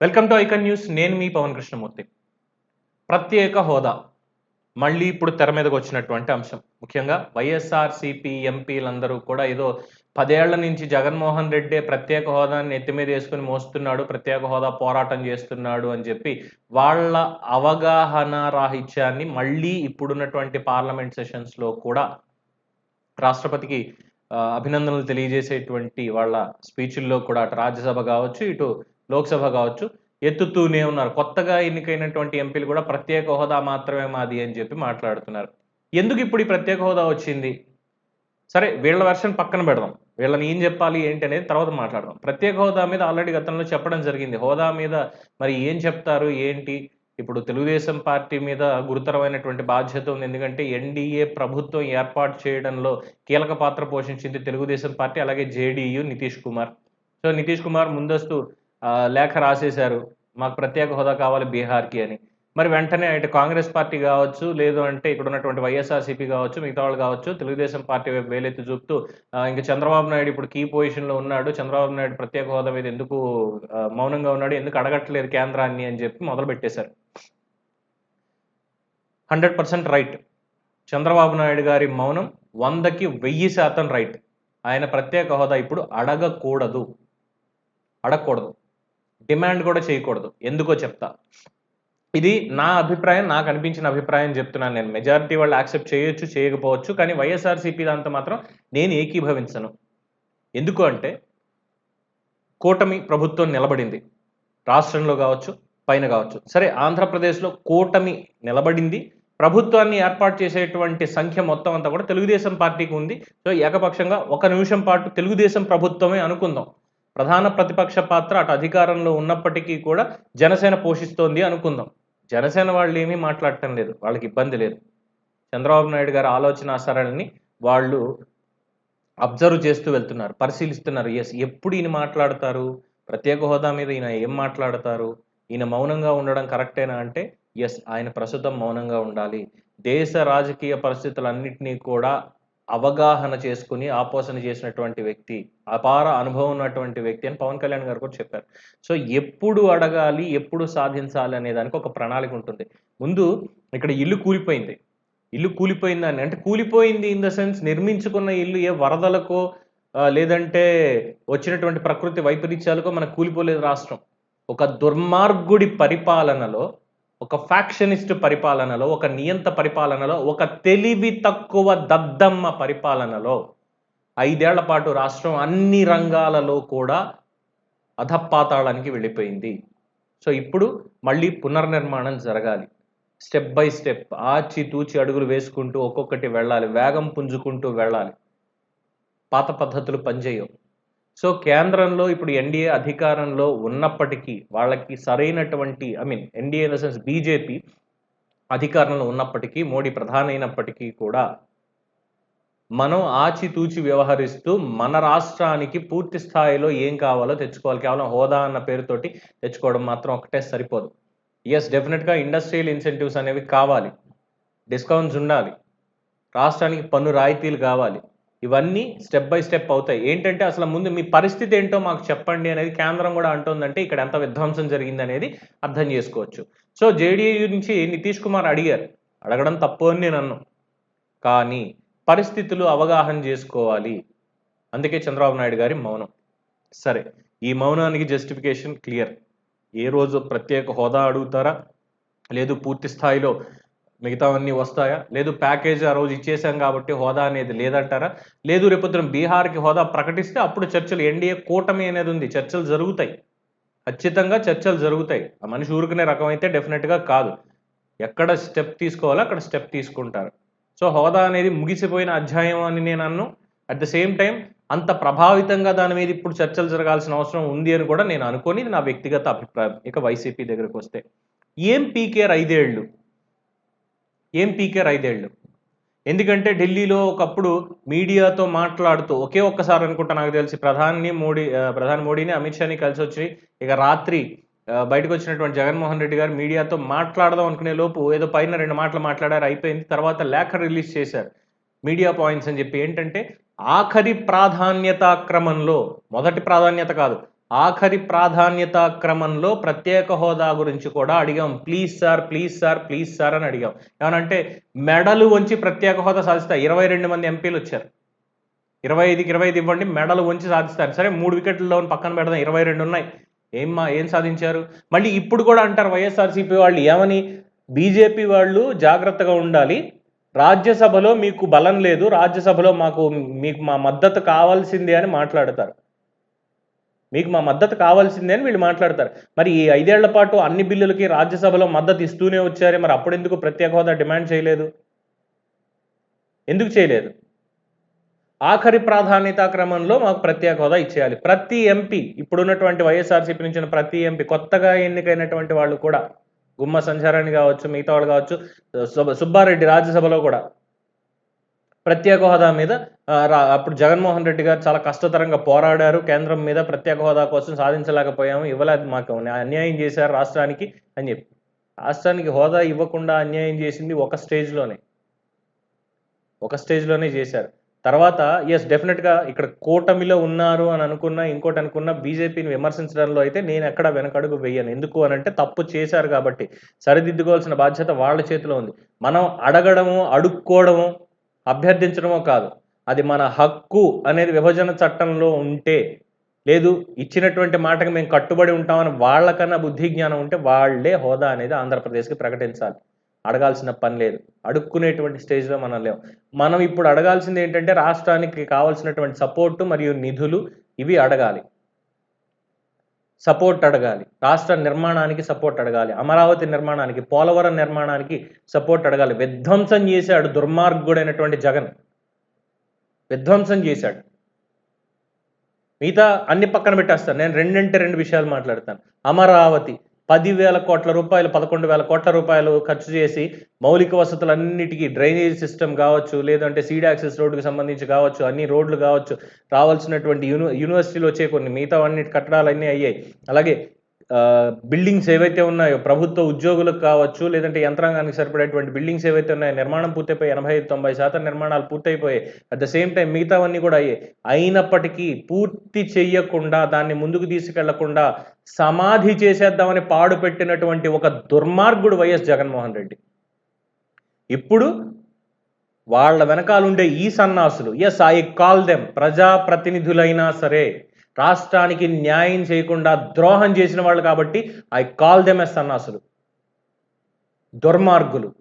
Welcome to icon news. నేను మీ పవన్ కృష్ణమూర్తి. ప్రత్యేక హోదా. మళ్ళీ ఇప్పుడు తెర మీదకి వచ్చినటువంటి అంశం. ముఖ్యంగా వైఎస్ఆర్ సిపి ఎంపీలందరూ కూడా ఏదో పదేళ్ళ నుంచి జగన్మోహన్ రెడ్డి ప్రత్యేక హోదాని ఎత్తి మీద వేసుకుని మోస్తున్నాడు ప్రత్యేక హోదా పోరాటం చేస్తున్నాడు అని చెప్పి వాళ్ళ అవగాహన రాహిత్యాన్ని మళ్ళీ ఇప్పుడున్నటువంటి పార్లమెంట్ సెషన్స్లో కూడా రాష్ట్రపతికి అభినందనలు తెలియజేసేటువంటి వాళ్ళ స్పీచ్ల్లో కూడా అటు రాజ్యసభ కావచ్చు ఇటు లోక్సభ కావచ్చు ఎత్తుతూనే ఉన్నారు. కొత్తగా ఎన్నికైనటువంటి ఎంపీలు కూడా ప్రత్యేక హోదా మాత్రమే మాది అని చెప్పి మాట్లాడుతున్నారు. ఎందుకు ఇప్పుడు ఈ ప్రత్యేక హోదా వచ్చింది? సరే వీళ్ళ వెర్షన్ పక్కన పెడదాం. వీళ్ళని ఏం చెప్పాలి ఏంటి అనేది తర్వాత మాట్లాడదాం. ప్రత్యేక హోదా మీద ఆల్రెడీ గతంలో చెప్పడం జరిగింది. హోదా మీద మరి ఏం చెప్తారు ఏంటి? ఇప్పుడు తెలుగుదేశం పార్టీ మీద గురుతరమైనటువంటి బాధ్యత ఉంది. ఎందుకంటే ఎన్డీఏ ప్రభుత్వం ఏర్పాటు చేయడంలో కీలక పాత్ర పోషించింది తెలుగుదేశం పార్టీ అలాగే జేడీయూ నితీష్ కుమార్. సో నితీష్ కుమార్ ముందస్తు లేఖ రాసేశారు. మాకు ప్రత్యేక హోదా కావాలి బీహార్కి అని. మరి వెంటనే ఇటు కాంగ్రెస్ పార్టీ కావచ్చు లేదు అంటే ఇక్కడ ఉన్నటువంటి వైఎస్ఆర్సీపీ కావచ్చు మిగతా వాళ్ళు కావచ్చు తెలుగుదేశం పార్టీ వైపు వేలెత్తి చూపుతూ ఇంకా చంద్రబాబు నాయుడు ఇప్పుడు కీ పొజిషన్లో ఉన్నాడు. చంద్రబాబు నాయుడు ప్రత్యేక హోదా మీద ఎందుకు మౌనంగా ఉన్నాడు ఎందుకు అడగట్లేదు కేంద్రాన్ని అని చెప్పి మొదలు పెట్టేశారు. Hundred percent right. Chandrababu Naidu గారి మౌనం వందకి వెయ్యి శాతం రైట్. ఆయన ప్రత్యేక హోదా ఇప్పుడు అడగకూడదు. అడగకూడదు. డిమాండ్ కూడా చేయకూడదు. ఎందుకో చెప్తా. ఇది నా అభిప్రాయం నాకు అనిపించిన అభిప్రాయం చెప్తున్నాను నేను. మెజారిటీ వాళ్ళు యాక్సెప్ట్ చేయొచ్చు చేయకపోవచ్చు కానీ వైఎస్ఆర్సీపీ దాంతో మాత్రం నేను ఏకీభవించను. ఎందుకు అంటే కూటమి ప్రభుత్వం నిలబడింది. రాష్ట్రంలో కావచ్చు పైన కావచ్చు. సరే ఆంధ్రప్రదేశ్లో కూటమి నిలబడింది. ప్రభుత్వాన్ని ఏర్పాటు చేసేటువంటి సంఖ్య మొత్తం అంతా కూడా తెలుగుదేశం పార్టీకి ఉంది. సో ఏకపక్షంగా ఒక నిమిషం పాటు తెలుగుదేశం ప్రభుత్వమే అనుకుందాం. ప్రధాన ప్రతిపక్ష పాత్ర అటు అధికారంలో ఉన్నప్పటికీ కూడా జనసేన పోషిస్తోంది అనుకుందాం. జనసేన వాళ్ళు ఏమీ మాట్లాడటం లేదు. వాళ్ళకి ఇబ్బంది లేదు. చంద్రబాబు నాయుడు గారి ఆలోచన సరళిని వాళ్ళు అబ్జర్వ్ చేస్తూ వెళ్తున్నారు. పరిశీలిస్తున్నారు. ఎస్ ఎప్పుడు ఈయన మాట్లాడతారు? ప్రత్యేక హోదా మీద ఈయన ఏం మాట్లాడతారు? ఈయన మౌనంగా ఉండడం కరెక్టేనా అంటే ఎస్ ఆయన ప్రస్తుతం మౌనంగా ఉండాలి. దేశ రాజకీయ పరిస్థితులన్నింటినీ కూడా అవగాహన చేసుకుని ఆపోసన చేసినటువంటి వ్యక్తి అపార అనుభవం ఉన్నటువంటి వ్యక్తి అని పవన్ కళ్యాణ్ గారు కూడా చెప్పారు. సో ఎప్పుడు అడగాలి ఎప్పుడు సాధించాలి అనే దానికి ఒక ప్రణాళిక ఉంటుంది. ముందు ఇక్కడ ఇల్లు కూలిపోయింది. ఇల్లు కూలిపోయిందని అంటే కూలిపోయింది ఇన్ ద సెన్స్ నిర్మించుకున్న ఇల్లు ఏ వరదలకో లేదంటే వచ్చినటువంటి ప్రకృతి వైపరీత్యాలకో మనకు కూలిపోలేదు రాష్ట్రం. ఒక దుర్మార్గుడి పరిపాలనలో ఒక ఫ్యాక్షనిస్ట్ పరిపాలనలో ఒక నియంత పరిపాలనలో ఒక తెలివి తక్కువ దద్దమ్మ పరిపాలనలో ఐదేళ్ళ పాటు రాష్ట్రం అన్ని రంగాలలో కూడా అధపాతాళానికి వెళ్ళిపోయింది. సో ఇప్పుడు మళ్ళీ పునర్నిర్మాణం జరగాలి. స్టెప్ బై స్టెప్ ఆచి తూచి అడుగులు వేసుకుంటూ ఒక్కొక్కటి వెళ్ళాలి వేగం పుంజుకుంటూ వెళ్ళాలి. పాత పద్ధతులు పనిచేయవు. సో కేంద్రంలో ఇప్పుడు ఎన్డీఏ అధికారంలో ఉన్నప్పటికీ వాళ్ళకి సరైనటువంటి I mean NDA in the sense BJP అధికారంలో ఉన్నప్పటికీ మోడీ ప్రధాని అయినప్పటికీ కూడా మనం ఆచితూచి వ్యవహరిస్తూ మన రాష్ట్రానికి పూర్తి స్థాయిలో ఏం కావాలో తెచ్చుకోవాలి. కేవలం హోదా అన్న పేరుతోటి తెచ్చుకోవడం మాత్రం ఒకటే సరిపోదు. ఎస్ డెఫినెట్గా ఇండస్ట్రియల్ ఇన్సెంటివ్స్ అనేవి కావాలి. డిస్కౌంట్స్ ఉండాలి. రాష్ట్రానికి పన్ను రాయితీలు కావాలి. ఇవన్నీ స్టెప్ బై స్టెప్ అవుతాయి. ఏంటంటే అసలు ముందు మీ పరిస్థితి ఏంటో మాకు చెప్పండి అనేది కేంద్రం కూడా అంటుందంటే ఇక్కడ ఎంత విధ్వంసం జరిగింది అనేది అర్థం చేసుకోవచ్చు. సో జేడీయూ నుంచి నితీష్ కుమార్ అడిగారు. అడగడం తప్పు అని నేను అన్నాను కానీ పరిస్థితులు అవగాహన చేసుకోవాలి. అందుకే చంద్రబాబు నాయుడు గారి మౌనం. సరే ఈ మౌనానికి జస్టిఫికేషన్ క్లియర్ ఏ రోజు ప్రత్యేక హోదా అడుగుతారా? లేదు పూర్తి స్థాయిలో మిగతావన్నీ వస్తాయా? లేదు ప్యాకేజ్ ఆ రోజు ఇచ్చేసాం కాబట్టి హోదా అనేది లేదంటారా? లేదు రేపొద్దున బీహార్కి హోదా ప్రకటిస్తే అప్పుడు చర్చలు ఎన్డీఏ కూటమి అనేది ఉంది చర్చలు జరుగుతాయి. ఖచ్చితంగా చర్చలు జరుగుతాయి. ఆ మనిషి ఊరుకునే రకం అయితే డెఫినెట్గా కాదు. ఎక్కడ స్టెప్ తీసుకోవాలో అక్కడ స్టెప్ తీసుకుంటారు. సో హోదా అనేది ముగిసిపోయిన అధ్యాయం అని నేను అన్ను. అట్ ద సేమ్ టైం అంత ప్రభావితంగా దాని మీద ఇప్పుడు చర్చలు జరగాల్సిన అవసరం ఉంది అని కూడా నేను అనుకొని ఇది నా వ్యక్తిగత అభిప్రాయం. ఇక వైసీపీ దగ్గరకు వస్తే. ఏం పీకేర్ ఐదేళ్ళు ఏం ఐదేళ్ళు ఎందుకంటే ఢిల్లీలో ఒకప్పుడు మీడియాతో మాట్లాడుతూ ఒకే ఒక్కసారి అనుకుంటా నాకు తెలిసి ప్రధాని మోడీ ప్రధాని మోడీని అమిత్ షాని కలిసి వచ్చి ఇక రాత్రి బయటకు వచ్చినటువంటి జగన్మోహన్ రెడ్డి గారు మీడియాతో మాట్లాడదాం అనుకునే లోపు ఏదో పైన రెండు మాటలు మాట్లాడారు అయిపోయింది. తర్వాత లేఖ రిలీజ్ చేశారు. మీడియా పాయింట్స్ అని చెప్పి ఏంటంటే ఆఖరి ప్రాధాన్యత క్రమంలో మొదటి ప్రాధాన్యత కాదు ఆఖరి ప్రాధాన్యత క్రమంలో ప్రత్యేక హోదా గురించి కూడా అడిగాం. Please sir please sir please sir అని అడిగాం. ఏమనంటే మెడలు వంచి ప్రత్యేక హోదా సాధిస్తారు ఇరవై రెండు మంది ఎంపీలు వచ్చారు. ఇరవై ఐదుకి ఇరవై ఐదు ఇవ్వండి మెడలు వంచి సాధిస్తారు. సరే మూడు వికెట్లలో పక్కన పెడదాం ఇరవై రెండు ఉన్నాయి. ఏం మా ఏం సాధించారు? మళ్ళీ ఇప్పుడు కూడా అంటారు వైఎస్ఆర్సీపీ వాళ్ళు ఏమని? బీజేపీ వాళ్ళు జాగ్రత్తగా ఉండాలి. రాజ్యసభలో మీకు బలం లేదు రాజ్యసభలో మాకు మీకు మా మద్దతు కావాల్సిందే అని మాట్లాడతారు. మీకు మా మద్దతు కావాల్సిందే అని వీళ్ళు మాట్లాడతారు. మరి ఈ ఐదేళ్ళ పాటు అన్ని బిల్లులకి రాజ్యసభలో మద్దతు ఇస్తూనే వచ్చారే మరి అప్పుడెందుకు ప్రత్యేక హోదా డిమాండ్ చేయలేదు? ఎందుకు చేయలేదు? ఆఖరి ప్రాధాన్యత క్రమంలో మాకు ప్రత్యేక హోదా ఇచ్చేయాలి. ప్రతి ఎంపీ ఇప్పుడున్నటువంటి వైఎస్ఆర్సీపీ నుంచి ప్రతి ఎంపీ కొత్తగా ఎన్నికైనటువంటి వాళ్ళు కూడా గుమ్మ సంచారాన్ని కావచ్చు మిగతా వాళ్ళు కావచ్చు సుబ్బారెడ్డి రాజ్యసభలో కూడా ప్రత్యేక హోదా మీద రా- అప్పుడు జగన్మోహన్ రెడ్డి గారు చాలా కష్టతరంగా పోరాడారు. కేంద్రం మీద ప్రత్యేక హోదా కోసం సాధించలేకపోయాము. ఇవ్వలేదు మాకు అన్యాయం చేశారు రాష్ట్రానికి అని చెప్పి. రాష్ట్రానికి హోదా ఇవ్వకుండా అన్యాయం చేసింది ఒక స్టేజ్లోనే. ఒక స్టేజ్లోనే చేశారు. తర్వాత ఎస్ డెఫినెట్గా ఇక్కడ కూటమిలో ఉన్నారు అని అనుకున్నా ఇంకోటి అనుకున్నా బీజేపీని విమర్శించడంలో అయితే నేను ఎక్కడ వెనకడుగు వేయను. ఎందుకు అని అంటే తప్పు చేశారు కాబట్టి సరిదిద్దుకోవాల్సిన బాధ్యత వాళ్ళ చేతిలో ఉంది. మనం అడగడము అడుక్కోవడము అభ్యర్థించడమో కాదు. అది మన హక్కు అనేది విభజన చట్టంలో ఉంటే లేదు ఇచ్చినటువంటి మాటకి మేము కట్టుబడి ఉంటామని వాళ్ళకన్నా బుద్ధి జ్ఞానం ఉంటే వాళ్ళే హోదా అనేది ఆంధ్రప్రదేశ్కి ప్రకటించాలి. అడగాల్సిన పని లేదు. అడుక్కునేటువంటి స్టేజ్లో మనం లేవు మనం ఇప్పుడు అడగాల్సింది ఏంటంటే రాష్ట్రానికి కావాల్సినటువంటి సపోర్టు మరియు నిధులు ఇవి అడగాలి. సపోర్ట్ అడగాలి. రాష్ట్ర నిర్మాణానికి సపోర్ట్ అడగాలి. అమరావతి నిర్మాణానికి పోలవరం నిర్మాణానికి సపోర్ట్ అడగాలి. విధ్వంసం చేశాడు దుర్మార్గుడైనటువంటి జగన్. విధ్వంసం చేశాడు. మిగతా అన్ని పక్కన పెట్టేస్తాను. నేను రెండింటి రెండు విషయాలు మాట్లాడతాను. అమరావతి పదివేల కోట్ల రూపాయలు పదకొండు వేల కోట్ల రూపాయలు ఖర్చు చేసి మౌలిక వసతులన్నిటికీ డ్రైనేజ్ సిస్టమ్ కావచ్చు లేదంటే సీడ్ యాక్సెస్ రోడ్డుకి సంబంధించి కావచ్చు అన్ని రోడ్లు కావచ్చు రావాల్సినటువంటి యూని యూనివర్సిటీలు వచ్చే కొన్ని మిగతా అన్నిటి కట్టడాలన్నీ అయ్యాయి. అలాగే బిల్డింగ్స్ ఏవైతే ఉన్నాయో ప్రభుత్వ ఉద్యోగులకు కావచ్చు లేదంటే యంత్రాంగానికి సరిపడేటువంటి బిల్డింగ్స్ ఏవైతే ఉన్నాయో నిర్మాణం పూర్తయిపోయి ఎనభై ఐదు తొంభై శాతం నిర్మాణాలు పూర్తయిపోయాయి. అట్ ద సేమ్ టైం మిగతావన్నీ కూడా అయ్యాయి. అయినప్పటికీ పూర్తి చెయ్యకుండా దాన్ని ముందుకు తీసుకెళ్ళకుండా సమాధి చేసేద్దామని పాడు పెట్టినటువంటి ఒక దుర్మార్గుడు వైఎస్ జగన్మోహన్ రెడ్డి. ఇప్పుడు వాళ్ళ వెనకాలండే ఈ సన్నాసులు ఎస్ ఐ కాల్ దెమ్ ప్రజాప్రతినిధులైనా సరే రాష్ట్రానికి న్యాయం చేయకుండా ద్రోహం చేసిన వాళ్ళు కాబట్టి ఐ కాల్ దెమ్ ఎస్ సన్నాసులు. దుర్మార్గులు.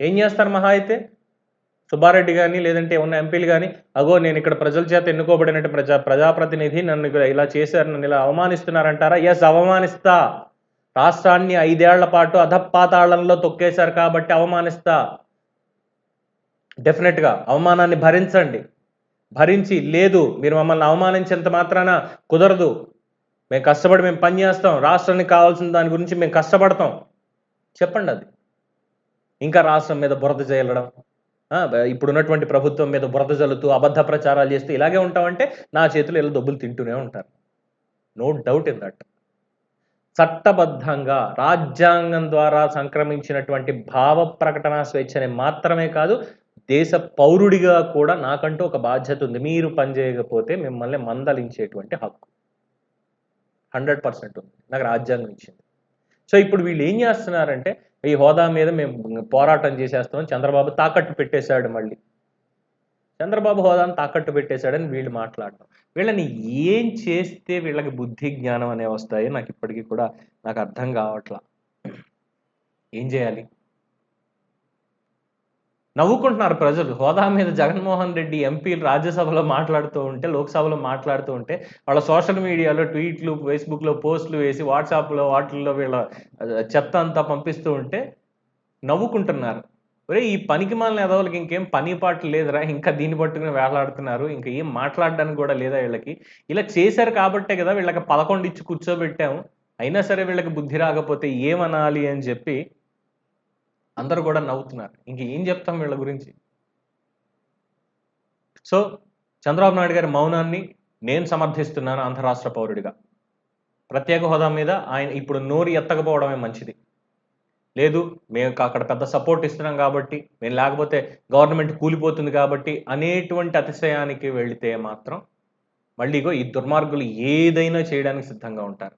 ఏం చేస్తారు మహా అయితే? సుబ్బారెడ్డి కానీ లేదంటే ఉన్న ఎంపీలు కానీ అగో నేను ఇక్కడ ప్రజల చేత ఎన్నుకోబడినట్టు ప్రజా ప్రజాప్రతినిధి నన్ను ఇక్కడ ఇలా చేశారు నన్ను ఇలా అవమానిస్తున్నారంటారా? ఎస్ అవమానిస్తా. రాష్ట్రాన్ని ఐదేళ్ళ పాటు అధపాతాళంలో తొక్కేశారు కాబట్టి అవమానిస్తా. డెఫినెట్గా అవమానాన్ని భరించండి. భరించి లేదు మీరు మమ్మల్ని అవమానించేంత మాత్రాన కుదరదు. మేము కష్టపడి మేము పని చేస్తాం. రాష్ట్రానికి కావాల్సిన దాని గురించి మేము కష్టపడతాం. చెప్పండి అది. ఇంకా రాష్ట్రం మీద బురద చేయడం ఇప్పుడున్నటువంటి ప్రభుత్వం మీద బురద జల్లుతూ అబద్ధ ప్రచారాలు చేస్తూ ఇలాగే ఉంటామంటే నా చేతులు ఇలా దొబ్బులు తింటూనే ఉంటారు. నో డౌట్ ఇన్ దట్ చట్టబద్ధంగా రాజ్యాంగం ద్వారా సంక్రమించినటువంటి భావ ప్రకటన స్వేచ్ఛని మాత్రమే కాదు దేశ పౌరుడిగా కూడా నాకంటూ ఒక బాధ్యత ఉంది. మీరు పనిచేయకపోతే మిమ్మల్ని మందలించేటువంటి హక్కు. హండ్రెడ్ పర్సెంట్ ఉంది. నాకు రాజ్యాంగం ఇచ్చింది. సో ఇప్పుడు వీళ్ళు ఏం చేస్తున్నారంటే ఈ హోదా మీద మేము పోరాటం చేసేస్తాం చంద్రబాబు తాకట్టు పెట్టేశాడు మళ్ళీ. చంద్రబాబు హోదాను తాకట్టు పెట్టేశాడని వీళ్ళు మాట్లాడటం వీళ్ళని ఏం చేస్తే వీళ్ళకి బుద్ధి జ్ఞానం అనేవి వస్తాయో నాకు ఇప్పటికీ కూడా నాకు అర్థం కావట్లా. ఏం చేయాలి? నవ్వుకుంటున్నారు ప్రజలు. హోదా మీద జగన్మోహన్ రెడ్డి ఎంపీలు రాజ్యసభలో మాట్లాడుతూ ఉంటే లోక్సభలో మాట్లాడుతూ ఉంటే వాళ్ళ సోషల్ మీడియాలో ట్వీట్లు ఫేస్బుక్లో పోస్టులు వేసి వాట్సాప్లో వాటిల్లో వీళ్ళ చెత్త అంతా పంపిస్తూ ఉంటే నవ్వుకుంటున్నారు. ఒరే ఈ పనికి మాలిన ఎదవలకి ఇంకేం పని పాటలు లేదురా? ఇంకా దీన్ని పట్టుకుని వేలాడుతున్నారు. ఇంకా ఏం మాట్లాడడానికి కూడా లేదా వీళ్ళకి? ఇలా చేశారు కాబట్టే కదా వీళ్ళకి పదకొండు ఇచ్చి కూర్చోబెట్టాము. అయినా సరే వీళ్ళకి బుద్ధి రాకపోతే ఏమనాలి అని చెప్పి అందరూ కూడా నవ్వుతున్నారు. ఇంక ఏం చెప్తాం వీళ్ళ గురించి? సో చంద్రబాబు నాయుడు గారి మౌనాన్ని నేను సమర్థిస్తున్నాను ఆంధ్ర రాష్ట్ర పౌరుడిగా. ప్రత్యేక హోదా మీద ఆయన ఇప్పుడు నోరు ఎత్తకపోవడమే మంచిది. లేదు మేము అక్కడ పెద్ద సపోర్ట్ ఇస్తున్నాం కాబట్టి మేము లేకపోతే గవర్నమెంట్ కూలిపోతుంది కాబట్టి అనేటువంటి అతిశయానికి వెళితే మాత్రం మళ్ళీ ఇగో ఈ దుర్మార్గులు ఏదైనా చేయడానికి సిద్ధంగా ఉంటారు.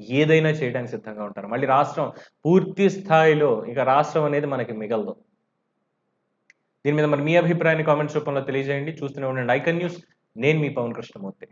ఏదైనా చేయడానికి సిద్ధంగా ఉంటారు. మళ్ళీ రాష్ట్రం పూర్తి స్థాయిలో ఇక రాష్ట్రం అనేది మనకి మిగలదు. దీని మీద మరి మీ అభిప్రాయాన్ని కామెంట్స్ రూపంలో తెలియజేయండి. చూస్తూనే ఉండండి. ఐకన్ న్యూస్ నేను మీ పవన్ కృష్ణమూర్తి.